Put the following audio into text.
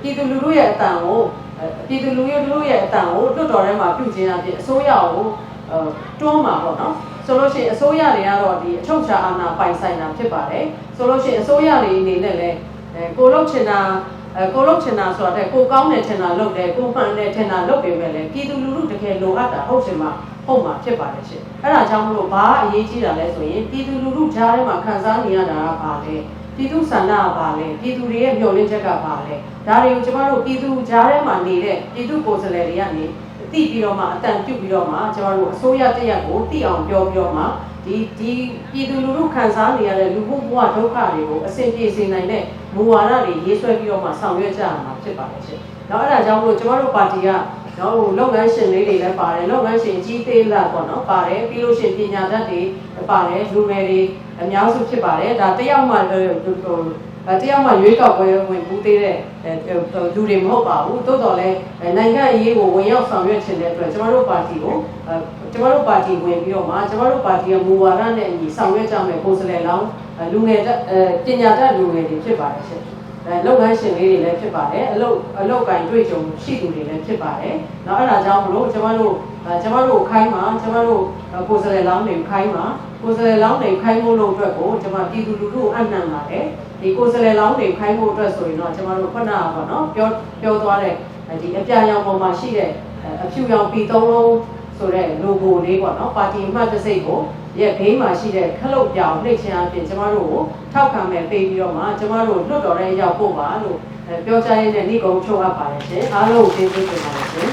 ပြည်သူလူထုရဲ့အတန်ကိုအဲပြည်သူလူထုရဲ့အတန်ကိုလွတ်တော်ထဲမှာပြုခြင်းအပြင်အစိုးရကိုအဲတွန်းမှာပေါ့နော်ဆိုလို့ရှိရင်အစိုးရတွေကတော့ဒီအချုပ်ချာအာဏာပိုင်ဆိုင်တာဖြစ်ပါတယ်ဆိုလို့ရှိရင်အစိုးရတွေအနေနဲ့လည်းအဲကိုလုတ်ချင်တာအဲကိုလုတ်ချင်တာဆိုတာတဲ့ကိုကောင်းတယ်ထင်တာလုပ်တယ်ကိုမှန်တယ်ထင်တာလုပ်ပေမဲ့လည်းပြည်သူလူထုတကယ်လိုအပ်တာဟုတ်ချင်မှာဟုတ်မှာဖြစ်ပါတယ်ရှင်အဲ့ဒါကြောင့်မလို့ဘာအရေးကြီးတာလဲဆိုရင်ပြည်သူလူထုကြားထဲမှာခံစားနေရတာကဘာလဲ ပြည်သူဆန္ဒကဘာလဲပြည်သူတွေရဲ့မျှော်လင့်ချက်ကဘာလဲဒါတွေကိုကျမတို့ပြည်သူကြားထဲမှာနေတဲ့ပြည်သူကိုယ်စားလှယ်တွေကနေသိပြီးတော့မှအတန်ပြုတ်ပြီးတော့မှကျမတို့အစိုးရတရက်ကိုသိအောင်ပြောပြီးတော့မှဒီဒီပြည်သူလူထုခံစားနေရတဲ့လူမှုဘဝဒုက္ခတွေကိုအစဉ်ပြေစေနိုင်တဲ့မူဝါဒတွေရေးဆွဲပြီးတော့မှဆောင်ရွက်ကြရမှာဖြစ်ပါတယ်ရှင်။နောက်အဲ့ဒါကြောင့်မလို့ကျမတို့ပါတီက နော်ဟိုလုပ်ငန်းရှင်လေးတွေလည်းပါတယ်လုပ်ငန်းရှင်ကြီးသေးလာပေါ့နော်ပါတယ်ပြီးလို့ရှိရင်ပညာတတ်တွေပါတယ်လူငယ်တွေအများစုဖြစ်ပါတယ်ဒါတယောက်မှဟိုအဲတယောက်မှရွေးကောက်ပွဲဝင်ပူးသေးတဲ့လူတွေမဟုတ်ပါဘူးတိုးတော်လဲနိုင်ငံရေးကိုဝင်ရောက်ဆောင်ရွက်ခြင်းတဲ့အတွက်ကျမတို့ပါတီကိုအဲကျမတို့ပါတီဝင်ပြီးတော့မှကျမတို့ပါတီရဲ့မူဝါဒနဲ့အညီဆောင်ရွက်ကြမယ်ကိုယ်စားလှယ်လောင်းလူငယ်တက်ပညာတတ်လူငယ်တွေဖြစ်ပါတယ်ရှင် အဲလုပ်ငန်းရှင်လေးတွေလည်းဖြစ်ပါတယ်အလုပ်အလုပ်ကင်တွေ့ကြုံရှိသူတွေလည်းဖြစ်ပါတယ်။နောက်အဲ့ဒါကြောင့်မလို့ကျမတို့ကျမတို့ခိုင်းမှာကျမတို့ကိုယ်စားလှယ်လောင်းတွေခိုင်းမှာကိုယ်စားလှယ်လောင်းတွေခိုင်းဖို့လို့အတွက်ကိုကျမပြည်သူလူထုအနှံ့ပါတယ်။ဒီကိုယ်စားလှယ်လောင်းတွေခိုင်းဖို့အတွက်ဆိုရင်တော့ကျမတို့ခုနကပေါ့နော်ပြောပြောသွားတဲ့ဒီအပြာရောင်ပေါ်မှာရှိတဲ့အဖြူရောင်ပီသုံးလုံး ဆိုတဲ့ logo လေးပေါ့နော်ပါတီအမှတ်တစ်စိတ်ကိုရဲ့ဘေးမှာရှိတဲ့ခလုတ်ပြောင်နှိပ်ချင်အပြင်ကျမတို့ကိုထောက်ခံမဲ့ပေးပြီးတော့မှကျမတို့လွတ်တော်ရဲရောက်ဖို့ပါလို့ပြောကြားရင်းနဲ့ဤကုံချုပ်အပ်ပါတယ်ရှင်အားလုံးကိုကျေးဇူးတင်ပါတယ်ရှင်